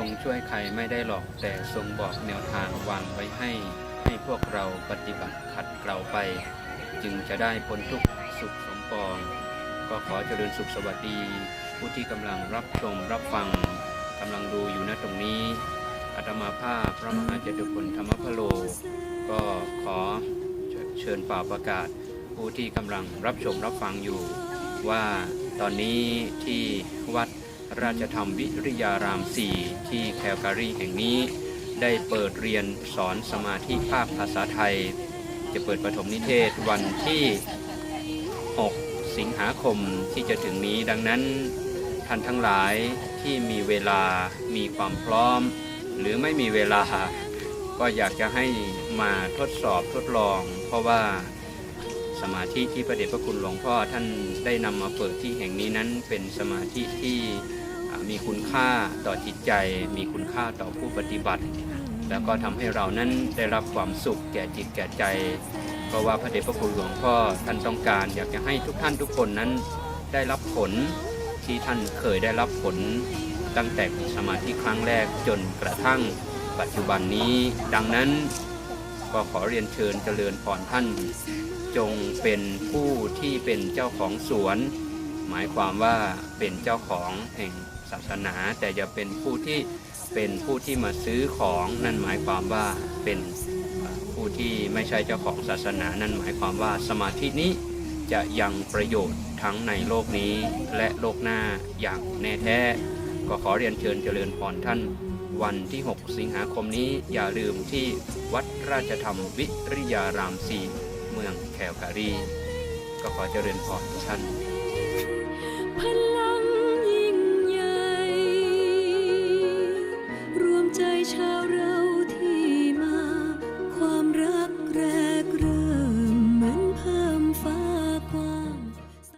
รงช่วยใครไม่ได้หรอกแต่ทรงบอกแนวทางวางไว้ให้ ให้พวกเราปฏิบัติขัดเกลาไป จึงจะได้พ้นทุกข์สุขสมปอง ก็ขอเจริญสุขสวัสดี ผู้ที่กำลังรับชมรับฟังกำลังดูอยู่ณตรงนี้อาตมาภาพพระมหาเจตุพนธรรมพโล ก็ขอเชิญเป่าประกาศ ผู้ที่กำลังรับชมรับฟังอยู่ ว่าตอนนี้ที่วัด ราชธรรมวิริยาราม 4 ที่แคลการีแห่งนี้ ได้เปิดเรียนสอนสมาธิภาคภาษาไทย จะเปิดปฐมนิเทศวันที่ 6 สิงหาคมที่จะถึงนี้ดังนั้นท่านทั้งหลายที่มีเวลามีความพร้อม หรือไม่มีเวลา ก็อยากจะให้มาทดสอบทดลอง เพราะว่าสมาธิที่พระเดชพระคุณหลวงพ่อท่านได้นำมาเปิดที่แห่งนี้นั้นเป็นสมาธิที่ มีคุณค่าต่อจิตใจ มีคุณค่าต่อผู้ปฏิบัติ แล้วก็ทำให้เรานั้นได้รับความสุขแก่จิตแก่ใจ เพราะว่าพระเดชพระคุณหลวงพ่อท่านต้องการ อยากจะให้ทุกท่านทุกคนนั้นได้รับผลที่ท่านเคยได้รับผลตั้งแต่สมาธิครั้งแรกจนกระทั่งปัจจุบันนี้ ดังนั้นก็ขอเรียนเชิญเจริญพรท่าน จงเป็นผู้ที่เป็นเจ้าของสวน หมายความว่าเป็นเจ้าของแห่ง ศาสนา แต่อย่าเป็นผู้ที่เป็นผู้ที่มาซื้อของนั่นหมายความว่าเป็นผู้ที่ไม่ใช่เจ้าของศาสนา นั่นหมายความว่าสมาธินี้จะยังประโยชน์ทั้งในโลกนี้และโลกหน้าอย่างแน่แท้ก็ขอเรียนเชิญเจริญพรท่าน วันที่ 6 สิงหาคมนี้อย่าลืมที่วัดราชธรรมวิริยารามสีเมืองแคลการี ก็ขอเจริญพรทุกท่าน